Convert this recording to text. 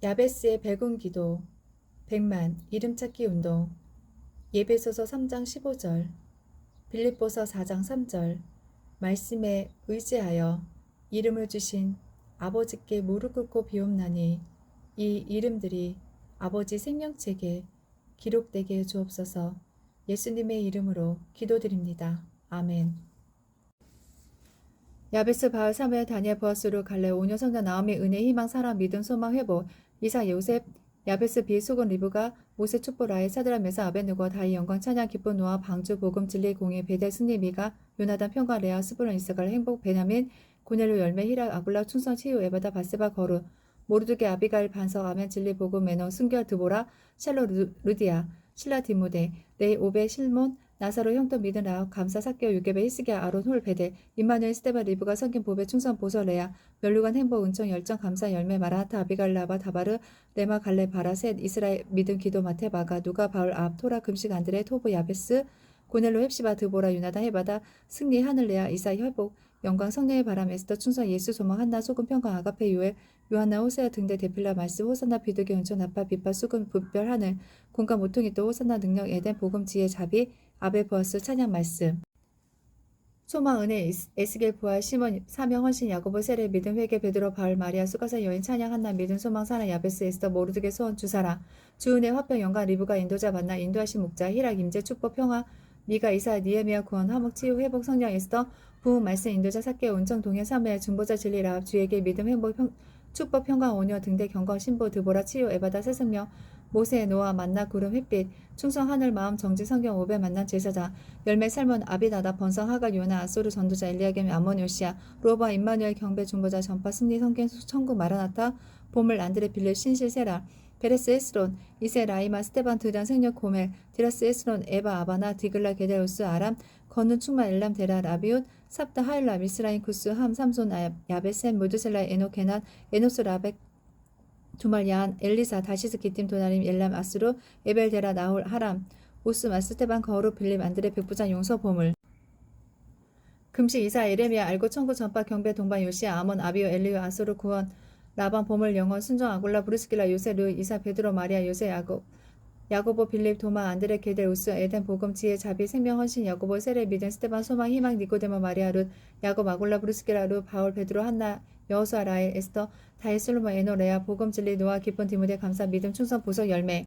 야베스의 백운 기도, 백만 이름 찾기 운동, 예배소서 3장 15절, 빌립보서 4장 3절, 말씀에 의지하여 이름을 주신 아버지께 무릎 꿇고 비옵나니 이 이름들이 아버지 생명책에 기록되게 해 주옵소서 예수님의 이름으로 기도드립니다. 아멘. 야베스 바울 사무엘 다니엘 부하스루 갈레 오녀 성자 나오미 은혜 희망 사랑 믿음 소망 회복 이사 요셉 야베스 비소곤 리브가 모세 촛보 라의 사드라 메사 아베누고 다이 영광 찬양 기쁜 노아 방주 복음 진리 공의 베델 승리 미가 요나단 평가 레아 스브론 이스갈 행복 베냐민 고넬로 열매 히라 아굴라 충성 치유 에바다 바세바 거루 모르드게 아비가일 반석 아멘 진리 복음 매너 순결 드보라 샬로 루, 루디아 신라 디모데 레이 오베 실몬 나사로 형도 믿은 라옥 감사 사케오 유게베 히스게 아론 홀 베데 임마누엘 스테바 리브가 성긴 보베 충성 보서 레아 멸루간 행복 은총 열정 감사 열매 마라하타 아비갈 라바 다바르 레마 갈레 바라 셋 이스라엘 믿음 기도 마테 바가 누가 바울 앞 토라 금식 안드레 토브 야베스 고넬로 헵시바 드보라 유나다 헤바다 승리 하늘레아 이사 혈복 영광 성령의 바람 에스더 충성 예수 소망 한나 소금 평강 아가페 요엘 요한나 호세아 등대 대필라 말씀 호산나 비두개 은총 나파 비파 수금 분별 하늘 공감 모퉁이 또 호산나 능력 에덴 복음 지혜 자비 아베 부하스 찬양 말씀. 소망 은혜 에스- 에스겔 부활 시몬 사명 헌신 야고보 세례 믿음 회개 베드로 바울 마리아 수가사 여인 찬양 한나 믿음 소망 사나 야베스 에스더 모르드게 소원 주사라. 주은혜 화평 영광 리브가 인도자 만나 인도하신 목자 히락 임재 축복 평화 미가 이사 니에미아 구원 화목 치유 회복 성령 에스더 부흥 말씀 인도자 사케 온정 동해 사무엘 중보자 진리 라합 주에게 믿음 행복 평, 축복 평강 오녀 등대 경건 신보 드보라 치유 에바다 새생명 모세 노아 만나 구름 햇빛 충성 하늘 마음 정지 성경 오베 만난 제사자 열매 살몬 아비나다 번성 하가 요나 아소르 전도자 엘리야겜 아몬 요시야 로바 임마누엘 경배 중보자 전파 승리 성경 천국 마라나타 보물 안드레 빌레 신실 세라 베레스 에스론 이세 라이마 스테반 드단 생력 고멜 디라스 에스론 에바 아바나 디글라 게데우스 아람 건누 충마 엘람 데라 라비웃 삽다 하일라 미스라인 쿠스 함 삼손 아- 야베센 무드셀라 에노 게난 에노스 라벡 두말 야한 엘리사 다시스 기팀 도나림 엘람 아스루 에벨 데라 나홀 하람 오스 마스테반 거루 빌림 안드레 백부장 용서 보물. 금식 이사 에레미야 알고 천구 전파 경배 동반 요시야 아몬 아비오 엘리오 아소르 구원 라반 보물 영원 순정 아굴라 브루스길라 요세 르 이사 베드로 마리아 요세 야곱 야고보 빌립 도마 안드레 게델 우스 에덴 복음 지혜 자비 생명 헌신 야고보 세레 믿음 스테반 소망 희망 니고데모 마리아 룻 야곱 아굴라 브루스길라 루 바울 베드로 한나 여호수아 라엘 에스더 다이슬로모 에노 레아 복음 진리 노아 기쁜 디모데 감사 믿음 충성 보석 열매